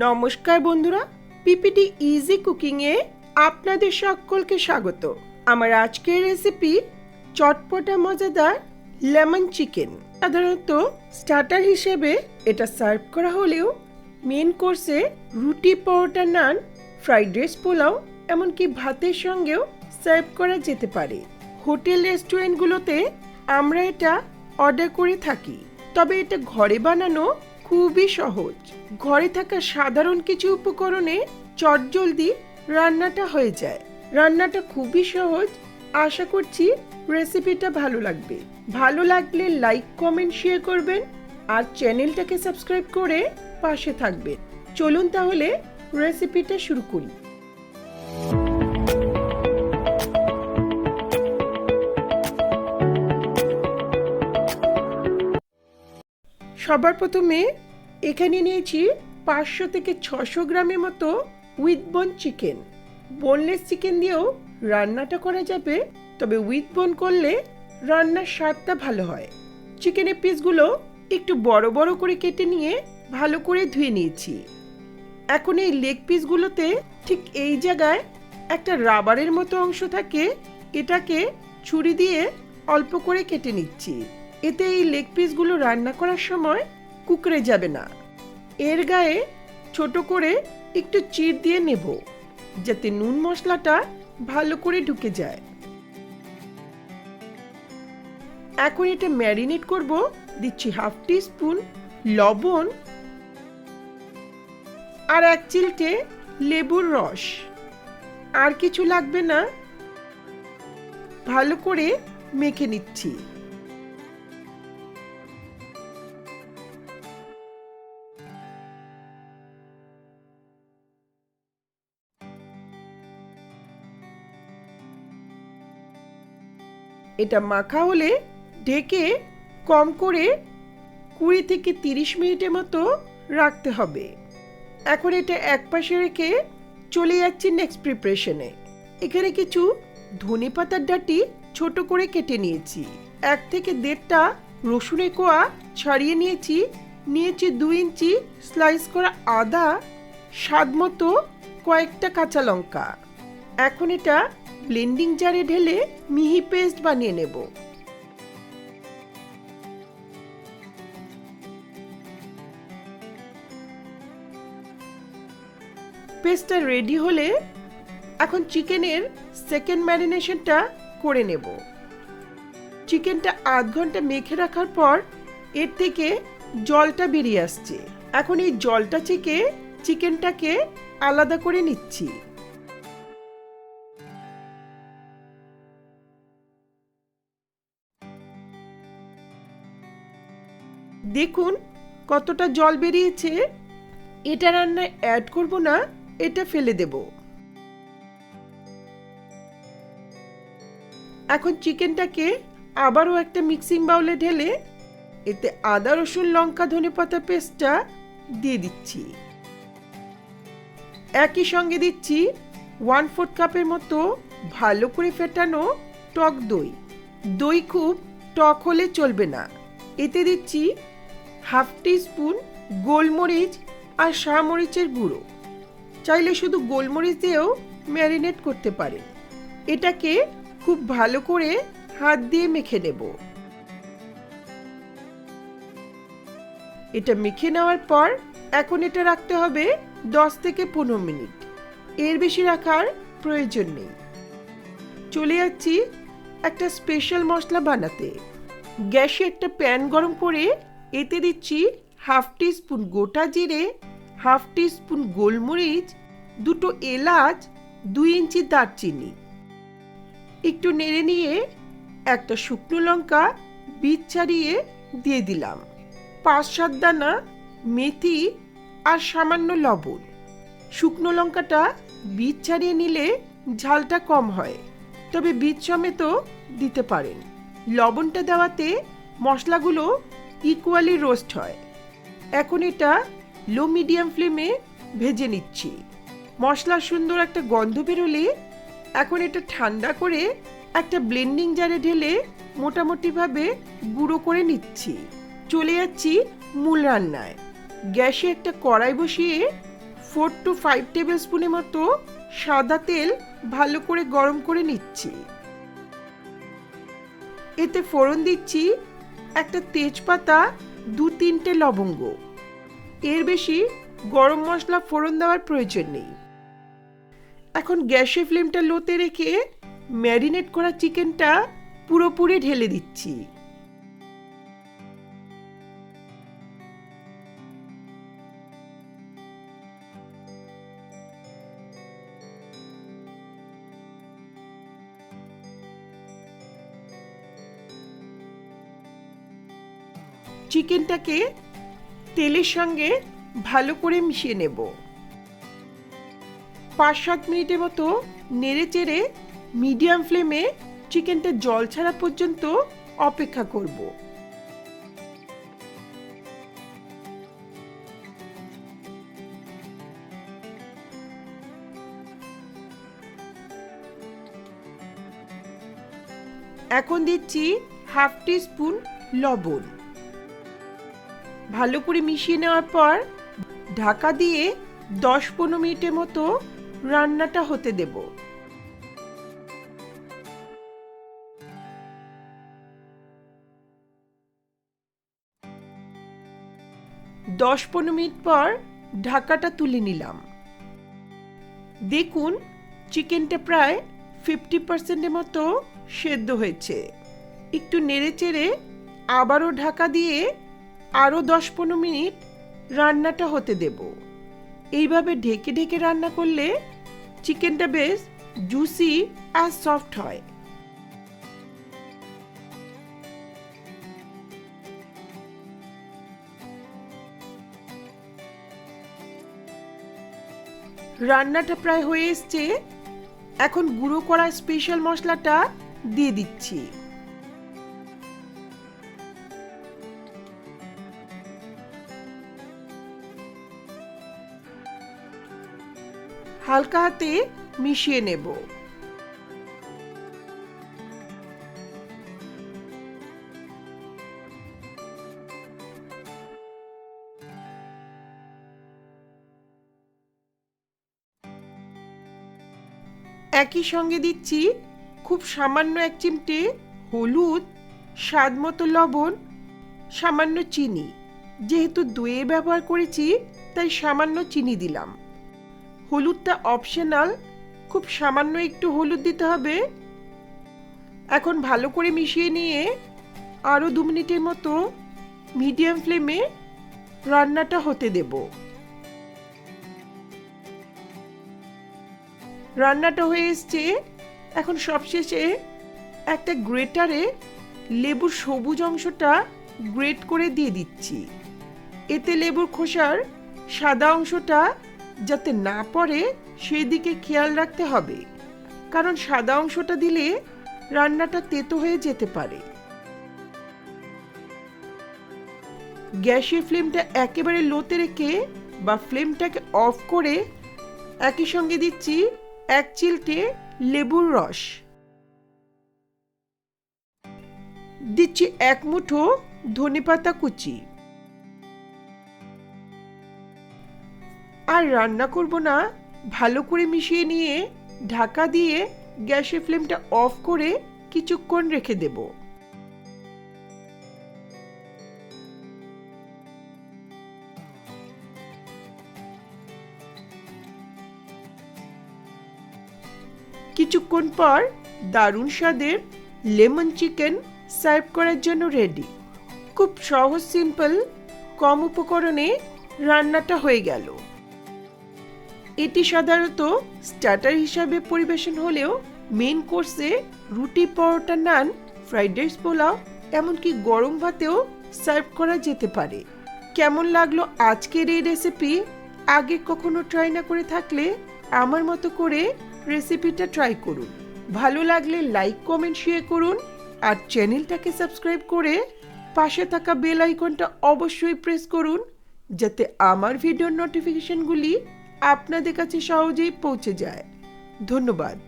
নমস্কার বন্ধুরা PPT easy কুকিংয়ে আপনাদের সকলকে স্বাগত। আমার আজকের রেসিপি চটপটা মজাদার লেমন চিকেন সাধারণত স্টার্টার হিসেবে এটা সার্ভ করা হলেও মেন কোর্সে রুটি পরোটা নান ফ্রাইড রাইস পোলাও, এমনকি ভাতের সঙ্গেও সার্ভ করা যেতে পারে। হোটেল রেস্টুরেন্টগুলোতে আমরা এটা অর্ডার করে থাকি। তবে এটা ঘরে বানানো খুবই সহজ। ঘরে থাকা সাধারণ কিছু উপকরণে চটজলদি রান্নাটা হয়ে যায়। রান্নাটা খুবই সহজ। আশা করছি রেসিপিটা ভালো লাগবে। ভালো লাগলে লাইক কমেন্ট শেয়ার করবেন আর চ্যানেলটাকে সাবস্ক্রাইব করে পাশে থাকবেন। চলুন তাহলে রেসিপিটা শুরু করি। সবার প্রথমে এখানে নিয়েছি পাঁচশো থেকে ছশো গ্রামের মতো উইথ বোন চিকেন বোনলেস চিকেন দিয়েও রান্নাটা করা যাবে, তবে উইথ বোন করলে রান্নার স্বাদটা ভালো হয়। চিকেনের পিসগুলো একটু বড় বড় করে কেটে নিয়ে ভালো করে ধুয়ে নিয়েছি। এখন এই লেগ পিসগুলোতে ঠিক এই জায়গায় একটা রাবারের মতো অংশ থাকে, এটাকে ছুরি দিয়ে অল্প করে কেটে নিচ্ছি। এতে এই লেগ পিসগুলো রান্না করার সময় কুকড়ে যাবে না। এর গায়ে ছোট করে একটু চির দিয়ে নেব, যাতে নুন মশলাটা ভালো করে ঢুকে যায়। এখন এটা ম্যারিনেট করব, দিচ্ছি হাফ টি স্পুন লবণ আর এক চিলটে লেবুর রস। আর কিছু লাগবে না, ভালো করে মেখে নিচ্ছি। এটা মাখা হলে ঢেকে কম করে কুড়ি থেকে তিরিশ মিনিটের মতো রাখতে হবে। এখন এটা এক পাশে রেখে চলে যাচ্ছি নেক্সট প্রিপারেশনে এখানে কিছু ধনে পাতার ডাটি ছোট করে কেটে নিয়েছি। এক থেকে দেড়টা রসুনের কোয়া ছাড়িয়ে নিয়েছি। নিয়েছি দুই ইঞ্চি স্লাইস করা আদা, স্বাদ মতো কয়েকটা কাঁচা লঙ্কা। এখন এটা ব্লেন্ডিং জারে ঢেলে মিহি পেস্ট বানিয়ে নেব। পেস্টটা রেডি হলে এখন চিকেনের সেকেন্ড ম্যারিনেশনটা করে নেব। চিকেনটা আধ ঘণ্টা মেখে রাখার পর এর থেকে জলটা বেরিয়ে আসছে। এখন এই জলটা থেকে চিকেনটাকে আলাদা করে নিচ্ছি। দেখুন, কতটা জল বেরিয়েছে। এটা রান্নায় অ্যাড করব না, এটা ফেলে দেব। এখন চিকেনটাকে আবারও একটা মিক্সিং বাউলে ঢেলে, এতে আদা, রসুন, লঙ্কা, ধনে পাতা পেস্টটা দিয়ে দিচ্ছি। একই সঙ্গে দিচ্ছি ওয়ান ফোর্থ কাপের মতো ভালো করে ফেটানো টক দই। দই খুব টক হলে চলবে না। এতে দিচ্ছি হাফ স্পুন গোলমরিচ আর শাহমরিচের গুঁড়ো। চাইলে শুধু গোলমরিচ দিয়েও ম্যারিনেট করতে পারেন। এটাকে খুব ভালো করে হাত দিয়ে মেখে নেব। এটা মেখে নেওয়ার পর এখন এটা রাখতে হবে দশ থেকে পনেরো মিনিট। এর বেশি রাখার প্রয়োজন নেই। চলে যাচ্ছি একটা স্পেশাল মশলা বানাতে। গ্যাসে একটা প্যান গরম করে এতে দিচ্ছি হাফ স্পুন গোটা জিরে, হাফ স্পুন গোলমরিচ, দুটো এলাচ, দুই ইঞ্চি দারচিনি। একটু নেড়ে নিয়ে একটা শুকনো লঙ্কা বীজ ছাড়িয়ে দিয়ে দিলাম। পাঁচ সাত দানা মেথি আর সামান্য লবণ। শুকনো লঙ্কাটা বীজ ছাড়িয়ে নিলে ঝালটা কম হয়, তবে বীজ সমেত দিতে পারেন। লবণটা দেওয়াতে মশলাগুলো ইকুয়ালি রোস্ট হয়। এখন এটা লো মিডিয়াম ফ্লেমে ভেজে নিচ্ছি। মশলা সুন্দর একটা গন্ধ বেরোলে এখন এটা ঠান্ডা করে একটা ব্লেন্ডিং জারে ঢেলে মোটামুটিভাবে গুঁড়ো করে নিচ্ছি। চলে যাচ্ছি মূল রান্নায়। গ্যাসে একটা কড়াই বসিয়ে ফোর টু ফাইভ টেবিল স্পুনের মতো সাদা তেল ভালো করে গরম করে নিচ্ছি। এতে ফোড়ন দিচ্ছি একটা তেজপাতা, দু তিনটে লবঙ্গ। এর বেশি গরম মশলা ফোড়ন দেওয়ার প্রয়োজন নেই। এখন গ্যাসে ফ্লেমটা লোতে রেখে ম্যারিনেট করা চিকেনটা পুরোপুরি ঢেলে দিচ্ছি। চিকেনটাকে তেলের সঙ্গে ভালো করে মিশিয়ে নেব। পাঁচ সাত মিনিটের মতো নেড়ে চেড়ে মিডিয়াম ফ্লেমে চিকেনটা জল ছাড়া পর্যন্ত অপেক্ষা করব। এখন দিচ্ছি হাফ টি স্পুন লবণ। ভালো করে মিশিয়ে নেওয়ার পর ঢাকা দিয়ে দশ পনেরো মিনিটের মতো রান্নাটা হতে দেব। দশ পনেরো মিনিট পর ঢাকাটা তুলে নিলাম। দেখুন, চিকেনটা প্রায় ফিফটি পার্সেন্টের মতো সেদ্ধ হয়েছে। একটু নেড়ে চেড়ে আবারও ঢাকা দিয়ে আরও দশ পনেরো মিনিট রান্নাটা হতে দেব। এইভাবে ঢেকে ঢেকে রান্না করলে চিকেনটা বেশ জুসি আর সফট হয়। রান্নাটা প্রায় হয়ে এসছে। এখন গুঁড়ো করা স্পেশাল মশলাটা দিয়ে দিচ্ছি। হালকা হাতে মিশিয়ে নেব। একই সঙ্গে দিচ্ছি খুব সামান্য এক চিমটে হলুদ, স্বাদ মতো লবণ, সামান্য চিনি। যেহেতু দইয়ে ব্যবহার করেছি, তাই সামান্য চিনি দিলাম। হলুদটা অপশনাল খুব সামান্য একটু হলুদ দিতে হবে। এখন ভালো করে মিশিয়ে নিয়ে আরও দু মিনিটের মতো মিডিয়াম ফ্লেমে রান্নাটা হতে দেব। রান্নাটা হয়ে এসছে। এখন সবশেষে একটা গ্রেটারে লেবুর সবুজ অংশটা গ্রেট করে দিয়ে দিচ্ছি। এতে লেবুর খোসার সাদা অংশটা যাতে না পড়ে সেই দিকে খেয়াল রাখতে হবে। কারণ সাদা অংশটা দিলে রান্নাটা তেতো হয়ে যেতে পারে। গ্যাসের ফ্লেমটা একেবারে লোতে রেখে বা ফ্লেমটাকে অফ করে একই সঙ্গে দিচ্ছি এক চিলটে লেবুর রস। দিচ্ছি এক মুঠো ধনেপাতা কুচি। আর রান্না করব না, ভালো করে মিশিয়ে নিয়ে ঢাকা দিয়ে গ্যাসের ফ্লেমটা অফ করে কিছুক্ষণ রেখে দেব। কিছুক্ষণ পর দারুণ স্বাদের লেমন চিকেন সার্ভ করার জন্য রেডি। খুব সহজ, সিম্পল, কম উপকরণে রান্নাটা হয়ে গেল। এটি সাধারণত স্টার্টার হিসাবে পরিবেশন হলেও মেন কোর্সে রুটি পরোটা নান, ফ্রাইড রাইস পোলাও, এমনকি গরম ভাতেও সার্ভ করা যেতে পারে। কেমন লাগল আজকের এই রেসিপি? আগে কখনো ট্রাই না করে থাকলে আমার মতো করে রেসিপিটা ট্রাই করুন। ভালো লাগলে লাইক, কমেন্ট শেয়ার করুন আর চ্যানেলটাকে সাবস্ক্রাইব করে পাশে থাকা বেল আইকনটা অবশ্যই প্রেস করুন, যাতে আমার ভিডিওর নোটিফিকেশনগুলি আপনাদের কাছে সহজেই পৌঁছে যায়। ধন্যবাদ।